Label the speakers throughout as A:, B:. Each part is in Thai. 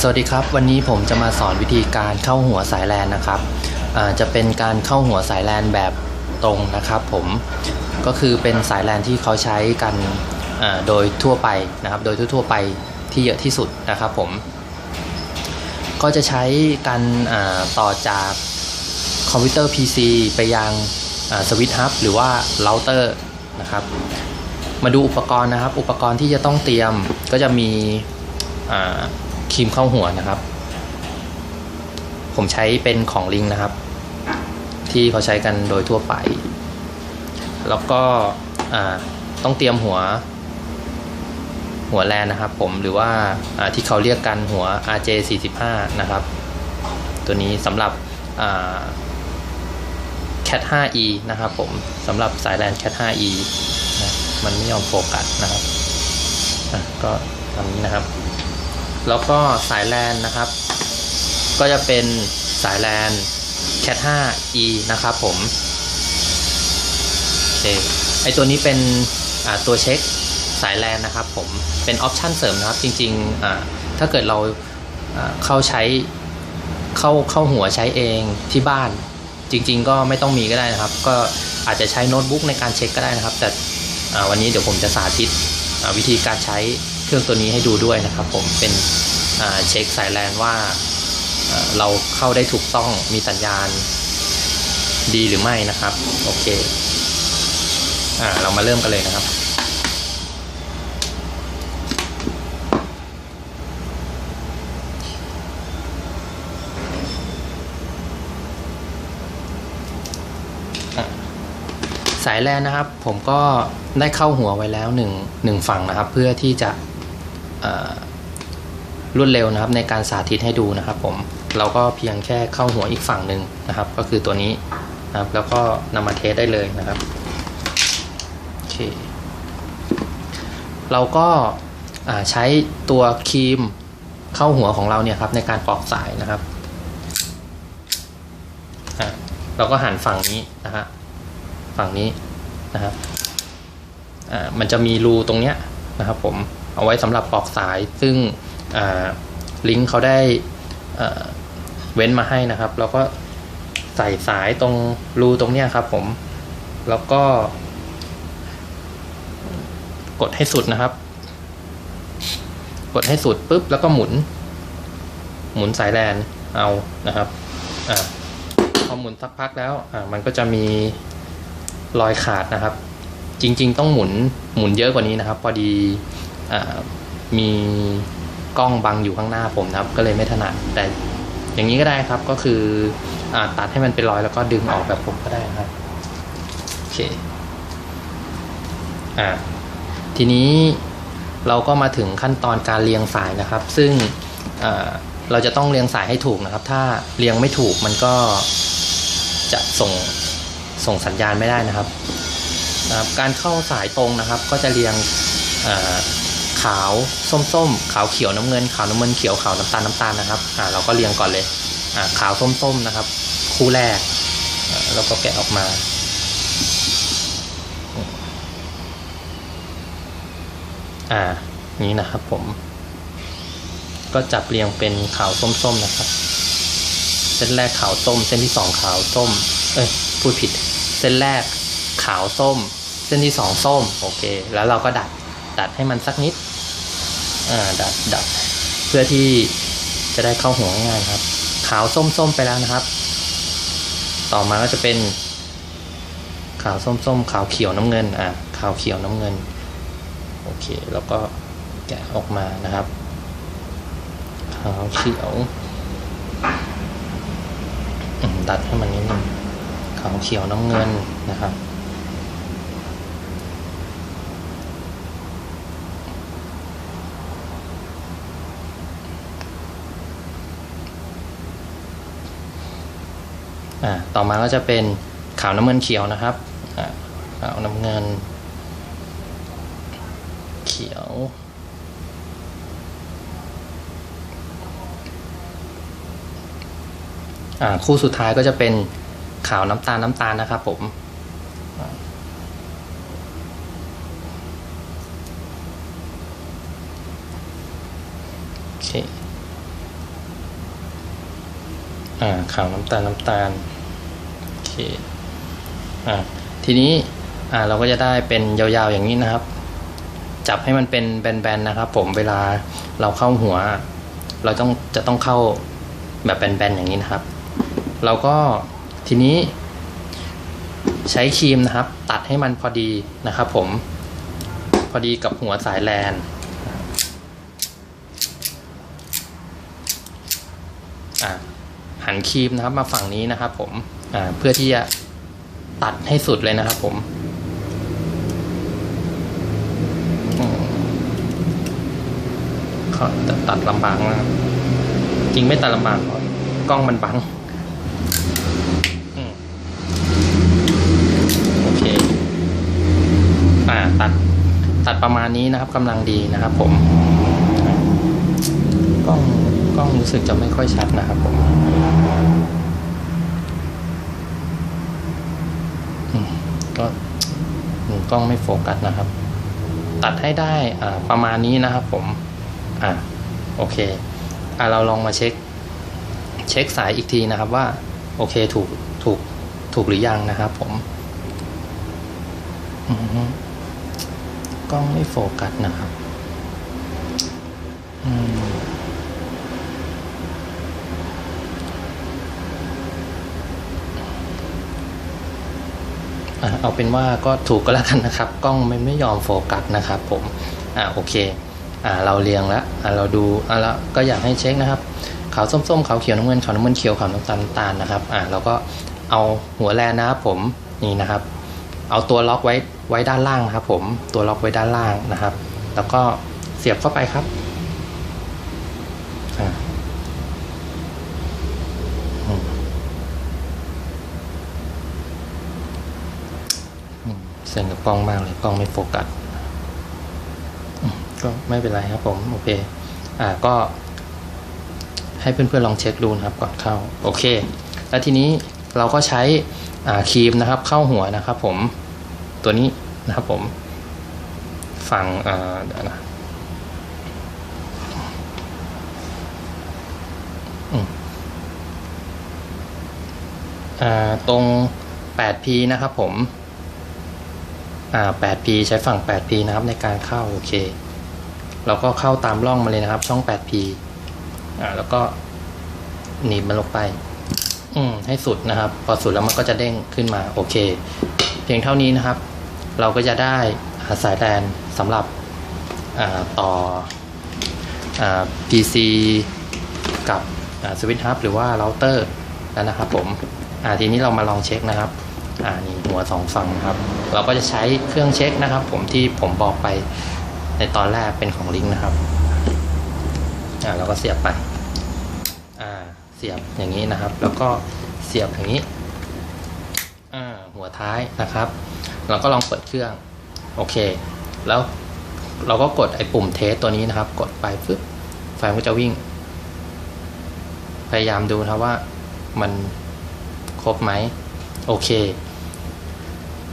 A: สวัสดีครับ วันนี้ผมจะมาสอนวิธีการเข้าหัวสายแลนนะครับจะเป็นการเข้าหัวสายแลนแบบตรงนะครับ ผมก็คือเป็นสายแลนที่เขาใช้กันโดยทั่วไปนะครับ โดยทั่วไปที่เยอะที่สุดนะครับ ผม ก็จะใช้การต่อจากคอมพิวเตอร์ PC ไปยังสวิตช์ฮับหรือว่าเราเตอร์นะครับ มาดูอุปกรณ์นะครับ อุปกรณ์ที่จะต้องเตรียมก็จะมี ครีมเข้าหัวนะครับ ผมใช้เป็นของลิงนะครับ ที่เขาใช้กันโดยทั่วไป แล้วก็ต้องเตรียมหัว หัวแลนนะครับ ผมหรือว่าที่เขาเรียกกันหัว RJ 45 นะครับ ตัวนี้สำหรับ Cat 5e นะครับผมสำหรับสายแลน Cat 5e นะมันไม่ยอมโฟกัสนะครับก็ทำนี้นะครับ แล้วก็สายแลนนะครับ ก็จะเป็นสายแลน Cat 5e นะครับผมโอเคไอตัวนี้เป็นตัวเช็คสายแลนนะครับผมเป็นออปชันเสริมนะครับ จริงๆ ถ้าเกิดเราเข้าใช้เข้าเข้าหัวใช้เองที่บ้าน จริง ๆ ก็ไม่ต้องมีก็ได้นะครับ ก็อาจจะใช้โน้ตบุ๊กในการเช็คก็ได้นะครับ แต่วันนี้เดี๋ยวผมจะสาธิตวิธีการใช้ เครื่องตัวนี้ให้ดูด้วยนะครับผมเป็นเช็คสายแลนว่าเราเข้าได้ถูกต้องมีสัญญาณดีหรือไม่นะครับ โอเคอ่าเรามาเริ่มกันเลยนะครับ สายแลนนะครับ ผมก็ได้เข้าหัวไว้แล้วหนึ่งหนึ่งฝั่งนะครับ เพื่อที่จะ รวดเร็วนะครับในการสาธิตให้ดูนะครับผมเราก็เพียงแค่เข้าหัวอีกฝั่งหนึ่งนะครับ ก็คือตัวนี้นะครับแล้วก็นำมาเทสได้เลยนะครับโอเคเราก็ใช้ตัวครีมเข้าหัวของเราเนี่ยครับในการปอกสายนะครับเราก็หันฝั่งนี้นะฮะฝั่งนี้นะครับอ่ามันจะมีรูตรงเนี้ยนะครับผม เอาไว้สำหรับปอกสาย ซึ่งลิงก์เขาได้เว้นมาให้นะครับ แล้วก็ใส่สายตรงรูตรงเนี้ยครับผม แล้วก็ กดให้สุดนะครับ กดให้สุดปุ๊บ แล้วก็หมุน หมุนสายแลนเอานะครับอ่าพอหมุนสักพักแล้วอ่ามันก็จะมีรอยขาดนะครับ จริง ๆ ต้องหมุนหมุนเยอะกว่านี้นะครับ พอดี มีกล้องบังอยู่ข้างหน้าผมนะครับ ก็เลยไม่ถนัดแต่อย่างนี้ก็ได้ครับก็คืออตัดให้มันเป็นรอยแล้วก็ดึงออกแบบผมก็ได้นะครับโอเคอ่าทีนี้เราก็มาถึงขั้นตอนการเรียงสายนะครับ ซึ่งเราจะต้องเรียงสายให้ถูกนะครับ ถ้าเรียงไม่ถูกมันก็จะส่งส่งสัญญาณไม่ได้นะครับ การเข้าสายตรงนะครับ ก็จะเรียงอ ขาวส้มๆ ขาวเขียวน้ำเงิน ขาวน้ำเงินเขียวขาวน้ำตาลน้ำตาลนะครับอ่าเราก็เรียงก่อนเลยอ่าขาวส้มๆนะครับ คู่แรกอ่าแล้วก็แกะออกมาอ่านี้นะครับผม ก็จับเรียงเป็นขาวส้มๆนะครับ เส้นแรกขาวส้ม เส้นที่สองขาวส้ม เอ้ยพูดผิด เส้นแรกขาวส้ม เส้นที่สองส้ม โอเค แล้วเราก็ดัด ดัดให้มันสักนิด อ่าดัดดัดเพื่อที่จะได้เข้าหัวง่ายครับ ขาวส้มส้มไปแล้วนะครับ ต่อมาก็จะเป็น ขาวส้มส้มขาวเขียวน้ำเงินอ่าขาวเขียวน้ำเงินโอเคแล้วก็แกะออกมานะครับ ขาวเขียวดัดให้มันนิดนึงขาวเขียวน้ำเงินนะครับ ต่อมาก็จะเป็นขาวน้ำเงินเขียวนะครับอ่าขาวน้ำเงิน เขียว คู่สุดท้ายก็จะเป็นขาวน้ำตาลน้ำตาลนะครับผมอ่าขาวน้ำตาลน้ำตาล เคอ่าทีนี้อ่าเราก็จะได้เป็นยาวๆอย่างนี้นะครับ จับให้มันเป็นแบนๆนะครับ ผมเวลาเราเข้าหัว เราต้องจะต้องเข้าแบบแบนๆอย่างนี้นะครับ เราก็ทีนี้ ใช้ครีมนะครับ ตัดให้มันพอดีนะครับ ผมพอดีกับหัวสายแลนอ่าหันครีมนะครับมาฝั่งนี้นะครับผม เพื่อที่จะตัดให้สุดเลยนะครับผมเขาตัดลำบากมากจริงไม่ตัดลำบากหรอกกล้องมันบังอโอเค อ่าตัดตัดประมาณนี้นะครับกำลังดีนะครับผมกล้องกล้องรู้สึกจะไม่ค่อยชัดนะครับผมอืมก็อืม กล้องไม่โฟกัสนะครับ ตัดให้ได้ประมาณนี้นะครับผมอ่าโอเคอ่าเราลองมาเช็ค เช็คสายอีกทีนะครับว่า โอเคถูกถูกถูกหรือยังนะครับ ผมกล้องไม่โฟกัสนะครับ อืม เอาเป็นว่าก็ถูกก็แล้วกันนะครับ กล้องมันไม่ยอมโฟกัสนะครับผมอ่าโอเคอ่าเราเรียงแล้วอ่าเราดูอ่าแล้วก็อยากให้เช็คนะครับขาวส้มๆขาวเขียวน้ำเงินขาวน้ำเงินเขียวขาวน้ำตาลน้ำตาลนะครับอ่าเราก็เอาหัวแลนนะครับผมนี่นะครับ เอาตัวล็อกไว้ไว้ด้านล่างนะครับ ผมตัวล็อกไว้ด้านล่างนะครับ แล้วก็เสียบเข้าไปครับอ่าอืม อืมเซ็นกับกล้องมากเลยกล้องไม่โฟกัสอืมก็ไม่เป็นไรครับผม โอเค อ่าก็ ให้เพื่อนๆลองเช็คดูนะครับก่อนเข้า โอเค แล้วทีนี้เราก็ใช้อ่าครีมนะครับ เข้าหัวนะครับ ผมตัวนี้นะครับผมฝั่งอ่าเดี๋ยวนะอืมอ่าตรง 8P นะครับผมอ่า 8P ใช้ฝั่ง 8P นะครับในการเข้าโอเค เราก็เข้าตามร่องมาเลยนะครับ ช่อง 8P อ่าแล้วก็หนีบมันลงไป อืมให้สุดนะครับ พอสุดแล้วมันก็จะเด้งขึ้นมาโอเค เพียงเท่านี้นะครับ เราก็จะได้สายแลนสำหรับต่ออ่า PC กับสวิตช์ฮับหรือว่าเราเตอร์แล้วนะครับผมอ่าทีนี้เรามาลองเช็คนะครับ อ่านี่หัวสองฝั่งครับ เราก็จะใช้เครื่องเช็คนะครับ ผมที่ผมบอกไปในตอนแรกเป็นของลิงก์นะครับอ่าเราก็เสียบไปอ่าเสียบอย่างนี้นะครับ แล้วก็เสียบอย่างนี้อ่าหัวท้ายนะครับ เราก็ลองเปิดเครื่องโอเค แล้วเราก็กดไอ้ปุ่มเทสตัวนี้นะครับ กดไปปึ๊บไฟมันก็จะวิ่ง พยายามดูนะว่ามันครบไหม โอเค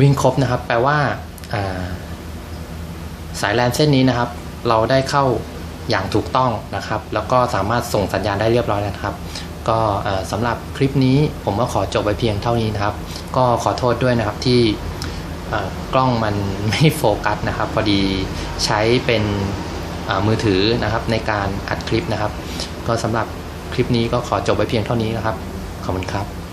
A: วิ่งครบนะครับ แปลว่าาสายแลนเส้นนี้นะครับ เราได้เข้าอย่างถูกต้องนะครับ แล้วก็สามารถส่งสัญญาณได้เรียบร้อยแล้วนะครับ ก็สำหรับคลิปนี้ผมก็ขอจบไว้เพียงเท่านี้นะครับ ก็ขอโทษด้วยนะครับที่กล้องมันไม่โฟกัสนะครับ พอดีใช้เป็นมือถือนะครับในการอัดคลิปนะครับ ก็สำหรับคลิปนี้ก็ขอจบไว้เพียงเท่านี้นะครับ ขอบคุณครับ